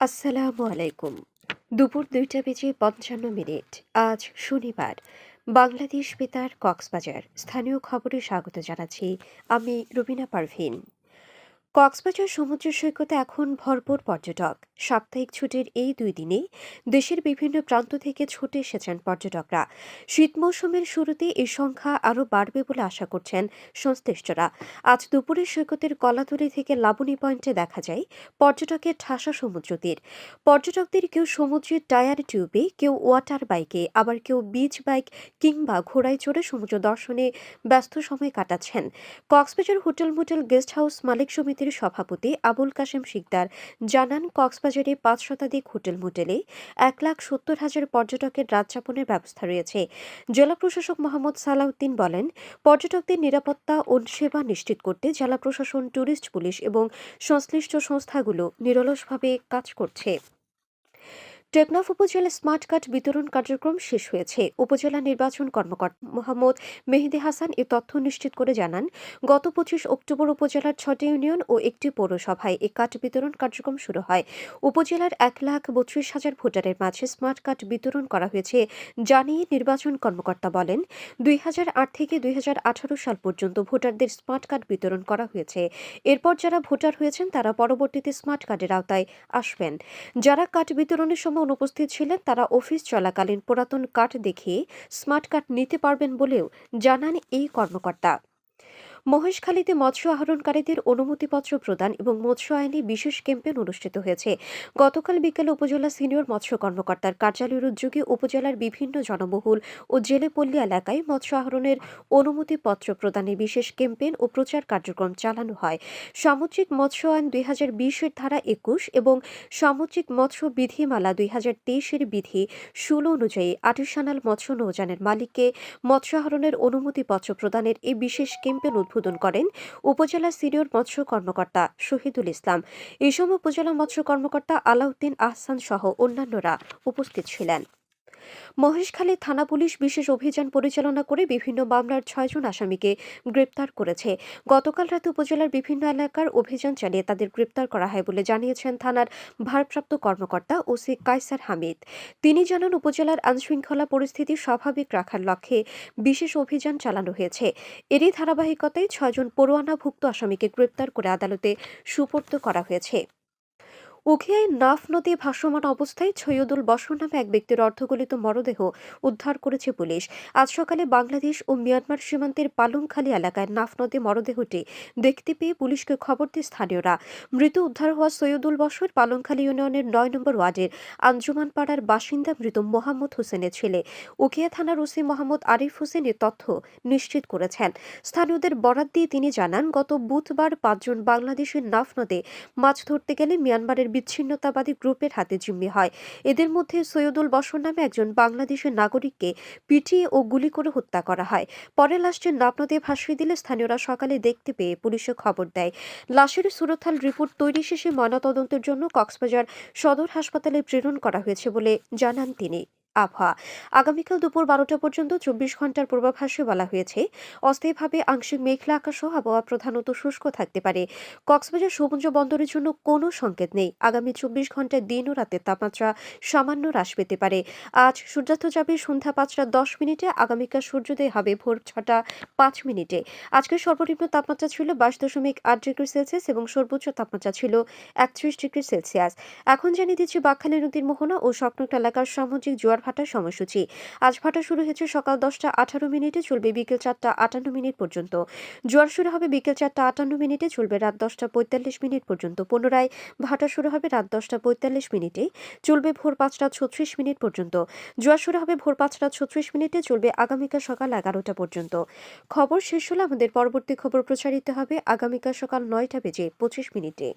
আসসালামু আলাইকুম। দুপুর দুইটা বেজে পঞ্চান্ন মিনিট। আজ শনিবার। বাংলাদেশ বেতার কক্সবাজার। স্থানীয় খবরে স্বাগত জানাচ্ছি আমি রুবিনা পারভিন। কক্সবাজার সমুদ্র সৈকতে এখন ভরপুর পর্যটক। সাপ্তাহিক ছুটির এই দুই দিনে দেশের বিভিন্ন প্রান্ত থেকে ছুটে এসেছেন পর্যটকরা। শীত মৌসুমের শুরুতে এই সংখ্যা আরও বাড়বে বলে আশা করছেন সংশ্লিষ্টরা। আজ দুপুরে সৈকতের কলাতলি থেকে লাবণী পয়েন্টে দেখা যায়, পর্যটকের ঠাসা সমুদ্র তীর। পর্যটকদের কেউ সমুদ্রের টায়ার টিউবে, কেউ ওয়াটার বাইকে, আবার কেউ বিচ বাইক কিংবা ঘোড়ায় চড়ে সমুদ্র দর্শনে ব্যস্ত সময় কাটাচ্ছেন। Cox's Bazar hotel motel guest house মালিক সমিতির সভাপতি আবুল কাশেম শিকদার জানান, কক্সবাজারে পাঁচ শতাধিক হোটেল মোটেলে এক লাখ সত্তর হাজার পর্যটকের রাত যাপনের ব্যবস্থা রয়েছে। জেলা প্রশাসক মোহাম্মদ সালাউদ্দিন বলেন, পর্যটকদের নিরাপত্তা ও সেবা নিশ্চিত করতে জেলা প্রশাসন ট্যুরিস্ট পুলিশ এবং সংশ্লিষ্ট সংস্থাগুলো নিরলসভাবে কাজ করছে। টেকনাফ উপজেলা স্মার্ট কার্ড বিতরণ কার্যক্রম শেষ হয়েছে। উপজেলা নির্বাচন কর্মকর্তা মোহাম্মদ মেহেদি হাসান এ তথ্য নিশ্চিত করে জানান, গত পঁচিশ অক্টোবর উপজেলার ছটি ইউনিয়ন ও একটি পৌরসভায় এ কার্ড বিতরণ কার্যক্রম শুরু হয়। উপজেলার এক লাখ বত্রিশ হাজার ভোটারের মাঝে স্মার্ট কার্ড বিতরণ করা হয়েছে জানিয়ে নির্বাচন কর্মকর্তা বলেন, দুই হাজার আট থেকে দুই হাজার আঠারো সাল পর্যন্ত ভোটারদের স্মার্ট কার্ড বিতরণ করা হয়েছে। এরপর যারা ভোটার হয়েছেন তারা পরবর্তীতে স্মার্ট কার্ডের আওতায় আসবেন। যারা কার্ড বিতরণের সময় অনুপস্থিত ছিলেন তারা অফিস চলাকালীন পুরাতন কার্ড দেখে স্মার্ট কার্ড নিতে পারবেন বলেও জানান এই কর্মকর্তা। মহেশখালীতে মৎস্য আহরণকারীদের অনুমতিপত্র প্রদান এবং মৎস্য আইনে বিশেষ ক্যাম্পেইন অনুষ্ঠিত হয়েছে। গতকাল বিকেলে উপজেলা সিনিয়র মৎস্য কর্মকর্তার কার্যালয়ের উদ্যোগে উপজেলার বিভিন্ন জনবহুল ও জেলেপল্লী এলাকায় মৎস্য আহরণের অনুমতিপত্র প্রদানে বিশেষ ক্যাম্পেইন ও প্রচার কার্যক্রম চালানো হয়। সামুদ্রিক মৎস্য আইন দুই হাজার বিশের ধারা একুশ এবং সামুদ্রিক মৎস্য বিধিমালা দুই হাজার তেইশের বিধি ষোলো অনুযায়ী আর্টিসানাল মৎস্য নৌযানের মালিককে মৎস্য আহরণের অনুমতিপত্র প্রদানের এই বিশেষ ক্যাম্পেইন উদ্বোধন করেন উপজেলা সিনিয়র মৎস্য কর্মকর্তা শহীদুল ইসলাম। এই সময় উপজেলা মৎস্য কর্মকর্তা আলাউদ্দিন আহসান সহ অন্যান্যরা উপস্থিত ছিলেন। মহেশখালী থানা পুলিশ বিশেষ অভিযান পরিচালনা করে বিভিন্ন মামলার ছয়জন আসামিকে গ্রেপ্তার করেছে। গতকাল রাতে উপজেলার বিভিন্ন এলাকার অভিযান চালিয়ে তাদের গ্রেপ্তার করা হয় বলে জানিয়েছেন থানার ভারপ্রাপ্ত কর্মকর্তা ওসি কাইসার হামিদ। তিনি জানান, উপজেলার আইনশৃঙ্খলা পরিস্থিতি স্বাভাবিক রাখার লক্ষ্যে বিশেষ অভিযান চালানো হয়েছে। এরই ধারাবাহিকতায় ছয়জন পরোয়ানাভুক্ত আসামিকে গ্রেপ্তার করে আদালতে সুপর্দ করা হয়েছে। উখিয়ায় নাফ নদী ভাসমান অবস্থায় ছৈয়দুল বসর নামে এক ব্যক্তির অর্ধগলিত মরদেহ উদ্ধার করেছে পুলিশ। আজ সকালে বাংলাদেশ ও মিয়ানমার সীমান্তের পালংখালী এলাকায় নাফ নদী মরদেহটি দেখতে পেয়ে পুলিশকে খবর দিয়ে স্থানীয়রা। মৃত উদ্ধার হওয়া সৈয়দুল বসর পালংখালী ইউনিয়নের নয় নম্বর ওয়ার্ডের আঞ্জুমান পাড়ার বাসিন্দা মৃত মোহাম্মদ হোসেনের ছেলে। উখিয়া থানার ওসি মোহাম্মদ আরিফ হোসেন এ তথ্য নিশ্চিত করেছেন। স্থানীয়দের বরাত দিয়ে তিনি জানান, গত বুধবার পাঁচজন বাংলাদেশের নাফ নদে মাছ ধরতে গেলে মিয়ানমারের বিচ্ছিন্নতাবাদী গ্রুপের হাতে জিম্মি হয়। এদের মধ্যে সৈয়দুল বসর নামে একজন বাংলাদেশের নাগরিককে পিটিয়ে ও গুলি করে হত্যা করা হয়। পরে লাশটি নাপনদে ভাসিয়ে দিলে স্থানীয়রা সকালে দেখতে পেয়ে পুলিশে খবর দেয়। লাশের সুরথাল রিপোর্ট তৈরি শেষে ময়নাতদন্তের জন্য কক্সবাজার সদর হাসপাতালে প্রেরণ করা হয়েছে বলে জানান তিনি। আবহাওয়া। আগামীকাল দুপুর বারোটা পর্যন্ত চব্বিশ ঘণ্টার পূর্বাভাসে বলা হয়েছে, অস্থায়ীভাবে আংশিক মেঘলা আকাশ আবহাওয়া প্রধানত শুষ্ক থাকতে পারে। কক্সবাজার সমুদ্র বন্দরের জন্য কোনো সংকেত নেই। আগামী চব্বিশ ঘন্টায় দিন ও রাতের তাপমাত্রা সামান্য হ্রাস পেতে পারে। আজ সূর্যাস্ত যাবে সন্ধ্যা পাঁচটা দশ মিনিটে, আগামীকাল সূর্যোদয় হবে ভোর ছটা পাঁচ মিনিটে। আজকের সর্বনিম্ন তাপমাত্রা ছিল বাইশ দশমিক আট ডিগ্রি সেলসিয়াস এবং সর্বোচ্চ তাপমাত্রা ছিল একত্রিশ ডিগ্রি সেলসিয়াস। এখন জানিয়ে দিচ্ছি বাকখালী নদীর মোহনা ও সংলগ্ন এলাকার সামুদ্রিক জোয়ার ভাটার সময়সূচি। আজ ভাটা শুরু হয়েছে সকাল দশটা আঠারো মিনিটে, চলবে বিকেল চারটা আটান্ন মিনিট পর্যন্ত। জোয়ার শুরু হবে বিকেল চারটা আটান্ন মিনিটে, চলবে রাত দশটা পঁয়তাল্লিশ মিনিট পর্যন্ত। পুনরায় ভাটা শুরু হবে রাত দশটা পঁয়তাল্লিশ মিনিটে, চলবে ভোর পাঁচটা ছত্রিশ মিনিট পর্যন্ত। জোয়ার শুরু হবে ভোর পাঁচটা ছত্রিশ মিনিটে, চলবে আগামীকাল সকাল এগারোটা পর্যন্ত। খবর শেষ হলে আমাদের পরবর্তী খবর প্রচারিত হবে আগামীকাল সকাল নয়টা বেজে পঁচিশ মিনিটে।